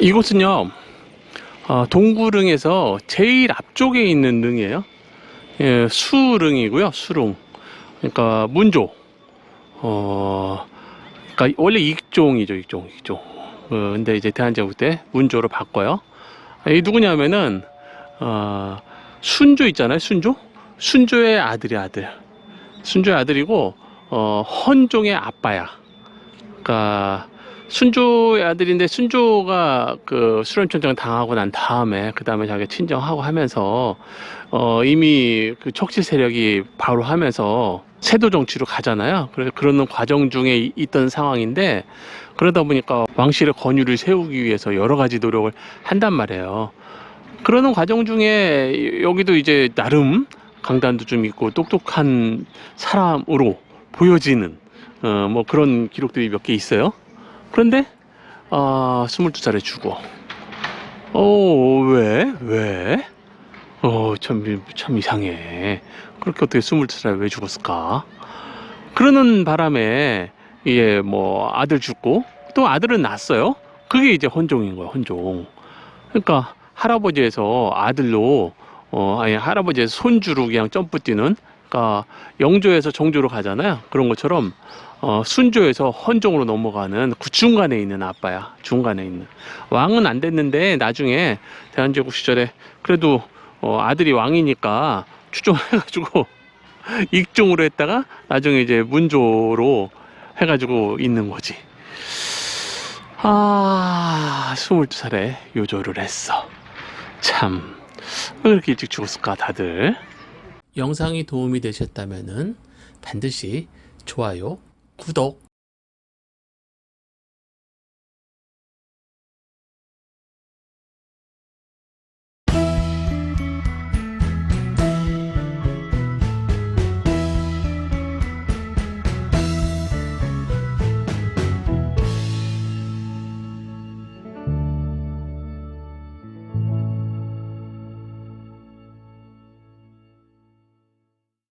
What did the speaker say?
이곳은요, 어, 동구릉에서 제일 앞쪽에 있는 릉이에요. 예, 수릉이고요, 수릉. 그러니까 문조. 어, 그러니까 원래 익종이죠, 익종, 익종. 어, 근데 이제 대한제국 때 문조로 바꿔요. 이 누구냐면은 어, 순조 있잖아요, 순조. 순조의 아들이 아들. 순조의 아들이고 어, 헌종의 아빠야. 그러니까 순조의 아들인데 순조가 그 수련천장 당하고 난 다음에 그 다음에 자기 친정하고 하면서 어 이미 그 척지 세력이 바로 하면서 세도 정치로 가잖아요. 그래서 그러는 과정 중에 이- 있던 상황인데 그러다 보니까 왕실의 권위를 세우기 위해서 여러 가지 노력을 한단 말이에요. 그러는 과정 중에 여기도 이제 나름 강단도 좀 있고 똑똑한 사람으로 보여지는 어, 뭐 그런 기록들이 몇 개 있어요. 그런데 아, 22살에 죽어. 어, 왜? 왜? 어, 참, 참 이상해. 그렇게 어떻게 22살에 왜 죽었을까? 그러는 바람에 이게 뭐 아들 죽고 또 아들은 낳았어요. 그게 이제 헌종인 거야, 헌종. 그러니까 할아버지에서 아들로 어 아니 할아버지에서 손주로 그냥 점프 뛰는 그러니까 영조에서 정조로 가잖아요. 그런 것처럼 어 순조에서 헌종으로 넘어가는 그 중간에 있는 아빠야. 중간에 있는 왕은 안 됐는데 나중에 대한제국 시절에 그래도 어 아들이 왕이니까 추종해가지고 익종으로 했다가 나중에 이제 문조로 해가지고 있는 거지. 아, 22살에 요조를 했어. 참, 왜 그렇게 일찍 죽었을까, 다들? 영상이 도움이 되셨다면 반드시 좋아요, 구독,